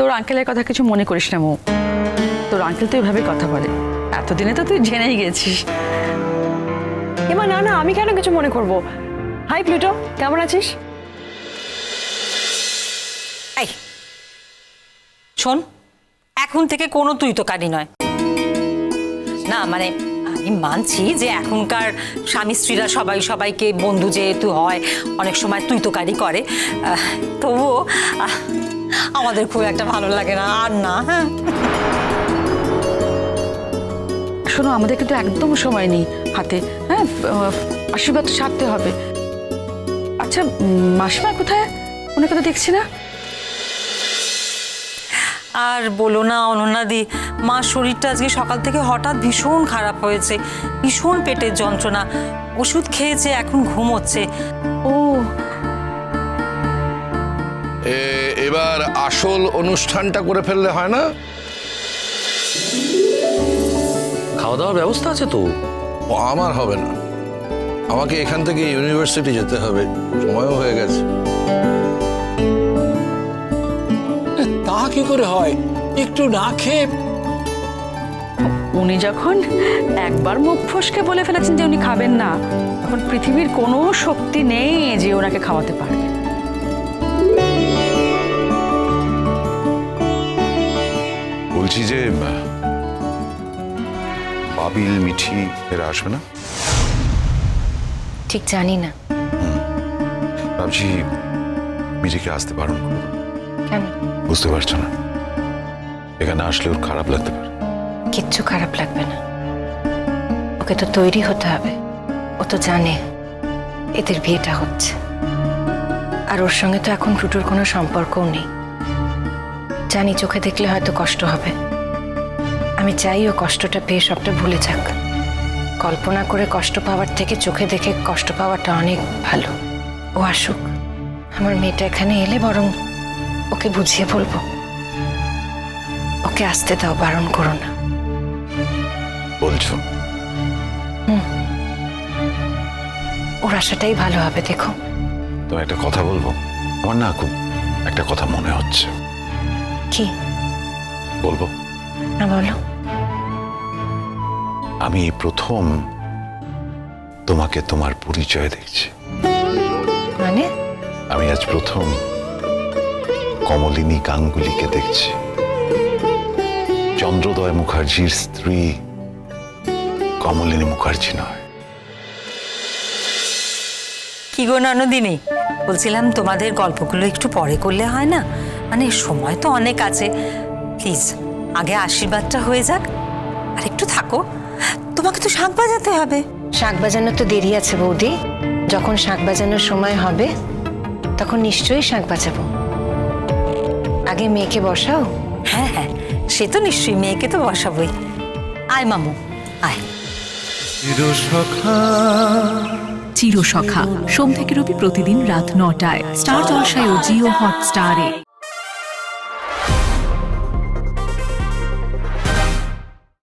তোর আঙ্কেলের কথা কিছু মনে করিস না মো। তোর আঙ্কেল তো এভাবে কথা বলে। এতদিনে তো তুই জেনেই গেছিস। এবার না না আমি কেন কিছু মনে করব? হাই প্লুটো কেমন আছিস? এই শোন এখন থেকে কোনো তুই তো কারি নয়। না মানে আমি মানছি যে এখনকার স্বামী স্ত্রীরা সবাই, সবাইকে বন্ধু যেহেতু হয়, অনেক সময় তুই তো কারি। তবুও আমাদের খুব একটা ভালো লাগে না, আর না হ্যাঁ। শোনো, আমাদের কিন্তু একদম সময় নেই হাতে হ্যাঁ আশীর্বাদ সারতে হবে। আচ্ছা মাসিমা কোথায়? ওনাকে তো দেখছি না। আর বলো না অনন্যাদি মার শরীরটা আজকে সকাল থেকে হঠাৎ ভীষণ খারাপ হয়েছে ভীষণ পেটের যন্ত্রণা ওষুধ খেয়েছে এখন ঘুমোচ্ছে। ও। এবার আসল অনুষ্ঠানটা করে ফেললে হয় না? খাওয়া দাওয়ার ব্যবস্থা আছে তো? ও আমার হবে না। আমাকে এখান থেকে ইউনিভার্সিটি যেতে হবে। সময়ও হয়ে গেছে। কি করে হয়। একটু না খেয়ে উনি যখন একবার মুখ ফসকে বলে ফেলেছেন যে উনি খাবেন না তখন পৃথিবীর কোনো শক্তি নেই যে ওনাকে খাওয়াতে পারবে বলছি যে বাবিল মিঠি এরা আসবে না? ঠিক জানি না। ভাবছি মিঠিকে আসতে করব। কেন? বুঝতে পারছ না। এখানে আসলে ওর খারাপ লাগতে পারে। কিচ্ছু খারাপ লাগবে না। ওকে তো তৈরি হতে হবে। ও তো জানে এদের বিয়েটা হচ্ছে। আর ওর সঙ্গে তো এখন টুটুর কোনো সম্পর্কও নেই। জানি চোখে দেখলে হয়তো কষ্ট হবে। আমি চাই ও কষ্টটা পেয়ে সবটা ভুলে যাক। কল্পনা করে কষ্ট পাওয়ার থেকে চোখে দেখে কষ্ট পাওয়াটা অনেক ভালো। ও আসুক। আমার মেয়েটা এখানে এলে বরং ওকে বুঝিয়ে বলব। ওকে আসতে দাও বারণ করো না। বলছো? ওর আশাটাই ভালো হবে দেখো। তো একটা কথা বলব? আমার না খুব একটা কথা মনে হচ্ছে। কি? বলব? না বলো। আমি প্রথম তোমাকে তোমার পরিচয় দেখছি মানে? আমি আজ প্রথম কমলিনী গাঙ্গুলিকে দেখছি। চন্দ্রদয় মুখার্জির স্ত্রী কমলিনী মুখার্জি নয়। কি গো ননদিনী? বলছিলাম তোমাদের গল্পগুলো একটু পরে করলে হয় না? মানে সময় তো অনেক আছে। প্লিজ আগে আশীর্বাদটা হয়ে যাক। আর একটু থাকো। তোমাকে তো শাঁখ বাজাতে হবে। শাঁখ বাজানোর তো দেরি আছে বৌদি। যখন শাঁখ বাজানোর সময় হবে তখন নিশ্চয়ই শাঁখ বাজাবো। আগে মেয়েকে বসাও? হ্যাঁ হ্যাঁ সে তো নিশ্চয়ই মেয়েকে তো বসাবই। আয় মামু আয়। চিরসখা। সোম থেকে রবি প্রতিদিন রাত নটায়। স্টার জলসায় ও জিও হটস্টারে।